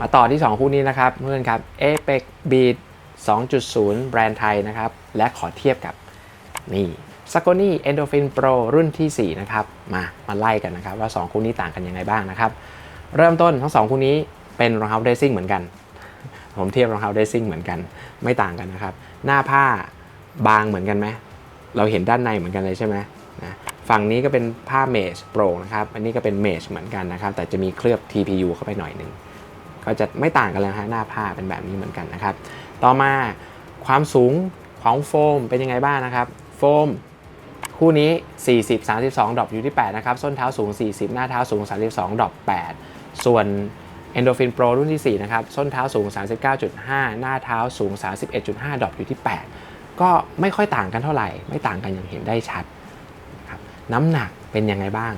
มาต่อที่ 2 คู่นี้นะครับเพื่อนครับ Apex Beat 2.0 แบรนด์ไทยนะครับ และขอเทียบกับนี่ s a g o n i Endorphin Pro รุ่นทีสี่ 4 นะครับ มามาไล่กันนะครับ ว่า 2 คู่นี้ต่างกันยังไงบ้างนะครับ เริ่มต้นทั้ง 2 คู่นี้เป็นรองเท้าเดซิ่งเหมือนกัน ผมเทียบรองเท้าเดซิ่งเหมือนกัน ไม่ต่างกันนะครับ หน้าผ้าบางเหมือนกันไหมเราเห็นด้านในเหมือนกันเลยใช่ไหมนะฝั่งนี้ก็เป็นผ้าเมชโปร่งนะครับ อันนี้ก็เป็นเมชเหมือนกันนะครับ แต่จะมีเคลือบ TPU เข้าไปหน่อยหนึ่ง ก็จะไม่ต่างกันเลยนะฮะหน้าผ้าเป็นแบบนี้เหมือนกันนะครับ ต่อมาความสูงของโฟมเป็นยังไงบ้างนะครับ โฟมคู่นี้ 40 32ดรอปอยู่ที่ 8 นะครับ ส้นเท้าสูง 40 หน้าเท้าสูง 32ดรอป8ส่วน Endorphin Pro รุ่นที่ 4 นะครับ ส้นเท้าสูง 39.5 หน้าเท้าสูง 31.5ดรอปอยู่ที่ 8 ก็ไม่ค่อยต่างกันเท่าไหร่ ไม่ต่างกันอย่างเห็นได้ชัดครับน้ำหนักเป็นยังไงบ้าง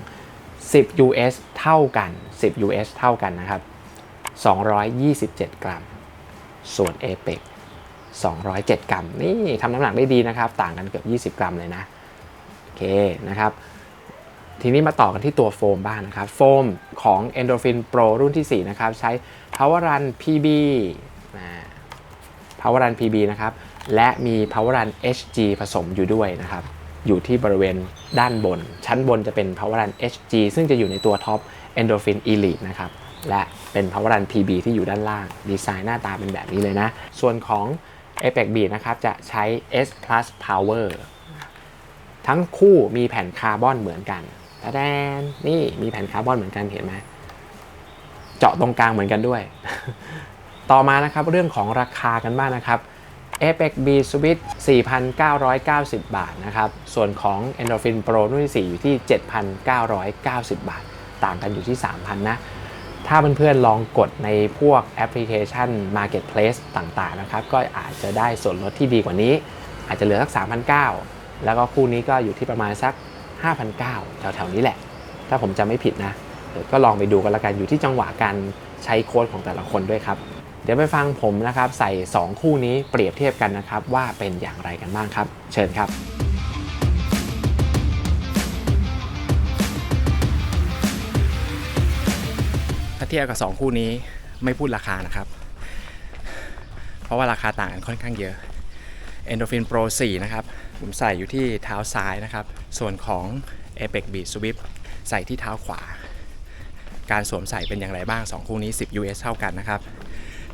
10 US เท่ากัน 10 US เท่ากันนะครับ 227 กรัม ส่วน Apex 207 กรัม นี่ทำน้ำหนักได้ดีนะครับ ต่างกันเกือบ 20 กรัมเลยนะ โอเคนะครับ ทีนี้มาต่อกันที่ตัวโฟมบ้างนะครับ โฟมของ Endorphin Pro รุ่นที่ 4 นะครับ ใช้ Power Run PB นะ Power Run PB นะครับ และมี Power Run HG ผสมอยู่ด้วยนะครับ อยู่ที่บริเวณด้านบน ชั้นบนจะเป็น Power Run HG ซึ่งจะอยู่ในตัวท็อป Endorphin Elite นะครับ และเป็น Power Run PB ที่อยู่ด้านล่าง ดีไซน์หน้าตาเป็นแบบนี้เลยนะ ส่วนของ a p e x B นะครับ จะใช้ S Plus Power ทั้งคู่มีแผ่นคาร์บอนเหมือนกันตะแดนนี่มีแผ่นคาร์บอนเหมือนกันเห็นไหมเจาะตรงกลางเหมือนกันด้วย ต่อมานะครับเรื่องของราคากันบ้างนะครับ Apex B Switch 4,990 บาทนะครับ ส่วนของ Endorphin Pro รุ่นที่4อยู่ที่ 7,990 บาท ต่างกันอยู่ที่ 3,000 นะ ถ้าเพื่อนๆลองกดในพวกแอปพลิเคชัน Marketplace ต่างๆนะครับ ก็อาจจะได้ส่วนลดที่ดีกว่านี้ อาจจะเหลือสัก 3,900 แล้วก็คู่นี้ก็อยู่ที่ประมาณสัก 5,900 แถวๆนี้แหละ ถ้าผมจำไม่ผิดนะก็ลองไปดูกันละกันอยู่ที่จังหวะการใช้โค้ดของแต่ละคนด้วยครับ เดี๋ยวไปฟังผมนะครับ ใส่ 2 คู่นี้เปรียบเทียบกันนะครับ ว่าเป็นอย่างไรกันบ้างครับ เชิญครับ เทียบกับ 2 คู่นี้ไม่พูดราคานะครับ เพราะว่าราคาต่างกันค่อนข้างเยอะ Endorphin Pro 4 นะครับ ผมใส่อยู่ที่เท้าซ้ายนะครับ ส่วนของ Apex Beat Swift ใส่ที่เท้าขวา การสวมใส่เป็นอย่างไรบ้าง 2 คู่นี้ 10 US เท่ากันนะครับ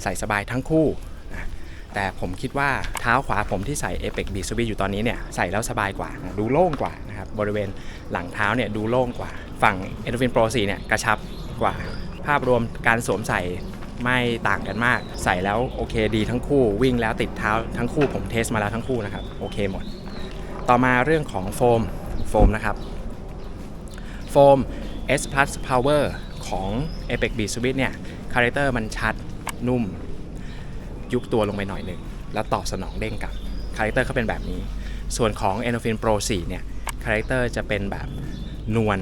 ใส่สบายทั้งคู่นะแต่ผมคิดว่าเท้าขวาผมที่ใส่ Apex Beat Swift อยู่ตอนนี้เนี่ยใส่แล้วสบายกว่า ดูโล่งกว่านะครับ บริเวณหลังเท้าเนี่ยดูโล่งกว่า ฝั่ง Endorphin Pro 4 เนี่ยกระชับกว่า ภาพรวมการสวมใส่ไม่ต่างกันมาก ใส่แล้วโอเคดีทั้งคู่วิ่งแล้วติดเท้าทั้งคู่ผมเทสมาแล้วทั้งคู่นะครับโอเคหมด ต่อมาเรื่องของโฟมโฟมนะครับโฟม S Plus Power ของ a p e x b s w i t เนี่ยคาแรคเตอร์มันชัดนุ่ม ยุบตัวลงไปหน่อยหนึ่ง แล้วตอบสนองเด้งกลับคาแรคเตอร์เขาเป็นแบบนี้ ส่วนของ Endorphin Pro 4 เนี่ยคาแรคเตอร์จะเป็นแบบนวล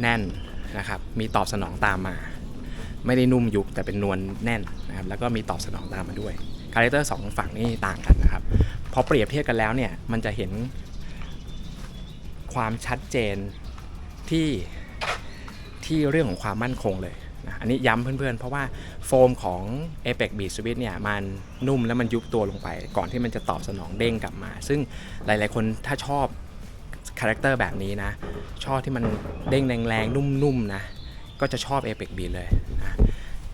แน่น นะครับ มีตอบสนองตามมา ไม่ได้นุ่มยุบแต่เป็นนวลแน่นนะครับ แล้วก็มีตอบสนองตามมาด้วย คาแรคเตอร์สองฝั่งนี่ต่างกันนะครับ พอเปรียบเทียบกันแล้วเนี่ย มันจะเห็นความชัดเจนที่ที่เรื่องของความมั่นคงเลยนะอันนี้ย้ำเพื่อนๆ เพราะว่าโฟมของ Apex Beat Switch เนี่ยมันนุ่มแล้วมันยุบตัวลงไป ก่อนที่มันจะตอบสนองเด้งกลับมา ซึ่งหลายๆคนถ้าชอบ คาแรคเตอร์แบบนี้นะ ชอบที่มันเด้งแรงๆ นุ่มๆนะ ก็จะชอบ Apex b เลยนะ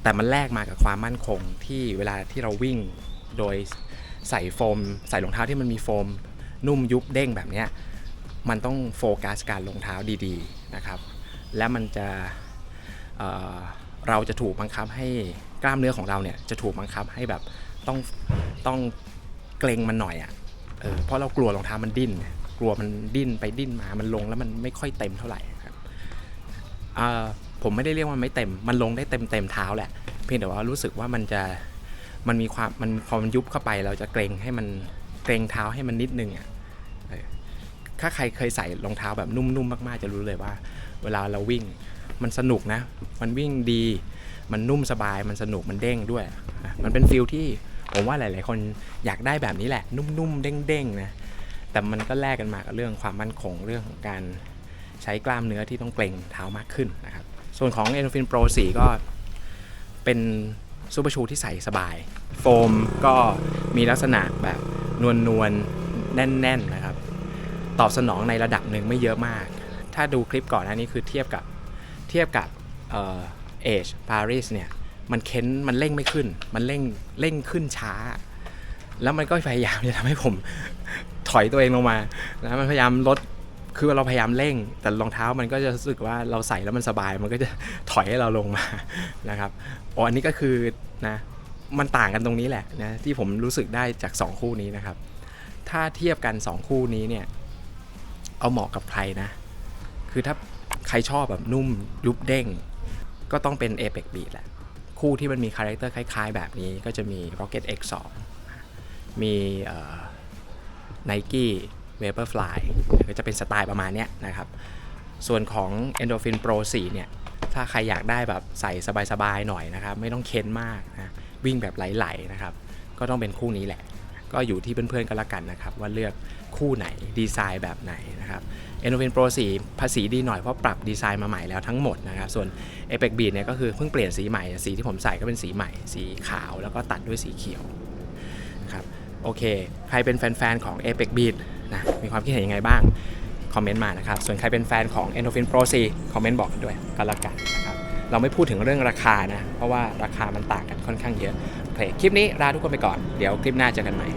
แต่มันแลกมากับความมั่นคงที่เวลาที่เราวิ่งโดยใส่โฟม ใส่รองเท้าที่มันมีโฟม นุ่มยุบเด้งแบบนี้มันต้องโฟกัสการลงเท้าดีๆนะครับ และมันจะเเราจะถูกบังคับให้กล้ามเนื้อของเราเนี่ยจะถูกบังคับให้แบบต้องต้องเกรงมันหน่อยอะ่ะเเพราะเรากลัวรองเท้ามันดิ้น กลัวมันดิ้นไปดิ้นมา มันลงแล้วมันไม่ค่อยเต็มเท่าไหร่ครับผมไม่ได้เรียกว่าไม่เต็ม มันลงได้เต็มเต็มเท้าแหละ เพียงแต่ว่ารู้สึกว่ามันจะ มันมีความ มันพอมันยุบเข้าไป เราจะเกรงให้มันเกรงเท้าให้มันนิดนึงอะถ้าใครเคยใส่รองเท้าแบบนุ่มๆมากๆ จะรู้เลยว่า เวลาเราวิ่งมันสนุกนะ มันวิ่งดี มันนุ่มสบาย มันสนุก มันเด้งด้วย มันเป็นฟิลที่ผมว่าหลาย ๆ คนอยากได้แบบนี้แหละ นุ่มๆ เด้งๆ นะ แต่มันก็แลกกันมากับเรื่องความมั่นคงเรื่องของการใช้กล้ามเนื้อที่ต้องเกร็งเท้ามากขึ้นนะครับ ส่วนของ Endorphin Pro 4 ก็เป็นซูเปอร์ชูที่ใส่สบาย โฟมก็มีลักษณะแบบนวลนวลแน่นๆนะครับ ตอบสนองในระดับหนึ่งไม่เยอะมาก ถ้าดูคลิปก่อนหน้านี้คือเทียบกับเทียบกับเอชปารีสเนี่ย มันเค้นมันเร่งไม่ขึ้น มันเร่งเร่งขึ้นช้า แล้วมันก็พยายามจะทำให้ผมถอยตัวเองลงมานะมันพยายามลดคือเราพยายามเร่ง แต่รองเท้ามันก็จะรู้สึกว่าเราใส่แล้วมันสบายมันก็จะถอยให้เราลงมานะครับอ๋ออันนี้ก็คือนะมันต่างกันตรงนี้แหละนะที่ผมรู้สึกได้จาก 2 คู่นี้นะครับ ถ้าเทียบกัน 2 คู่นี้เนี่ยเอาเหมาะกับใครนะ คือถ้าใครชอบแบบนุ่มยุบเด้ง ก็ต้องเป็น Apex Beat แหละ คู่ที่มันมีคาแรคเตอร์คล้ายๆ แบบนี้ก็จะมี Rocket X2 มีเอ่อ Nike Vaporfly ก็จะเป็นสไตล์ประมาณนี้นะครับ ส่วนของ Endorphin Pro 4 เนี่ย ถ้าใครอยากได้แบบใส่สบายๆหน่อยนะครับ ไม่ต้องเค้นมากนะวิ่งแบบไหลๆนะครับ ก็ต้องเป็นคู่นี้แหละ ก็อยู่ที่เพื่อนๆกันละกันนะครับ ว่าเลือกคู่ไหนดีไซน์แบบไหนนะครับ Endorphin Pro 4 ภาษีดีหน่อยเพราะปรับดีไซน์มาใหม่แล้วทั้งหมดนะครับ ส่วน Apex Beat เนี่ยก็คือเพิ่งเปลี่ยนสีใหม่ สีที่ผมใส่ก็เป็นสีใหม่ สีขาวแล้วก็ตัดด้วยสีเขียว โอเค ใครเป็นแฟนๆของ Apex Beat นะมีความคิดเห็นยังไงบ้าง คอมเมนต์มานะครับ ส่วนใครเป็นแฟนของ Endorphin Pro C คอมเมนต์บอกกันด้วยกันละกันนะครับเราไม่พูดถึงเรื่องราคานะ เพราะว่าราคามันต่างกันค่อนข้างเยอะโอเคคลิปนี้ลาทุกคนไปก่อนเดี๋ยวคลิปหน้าเจอกันใหม่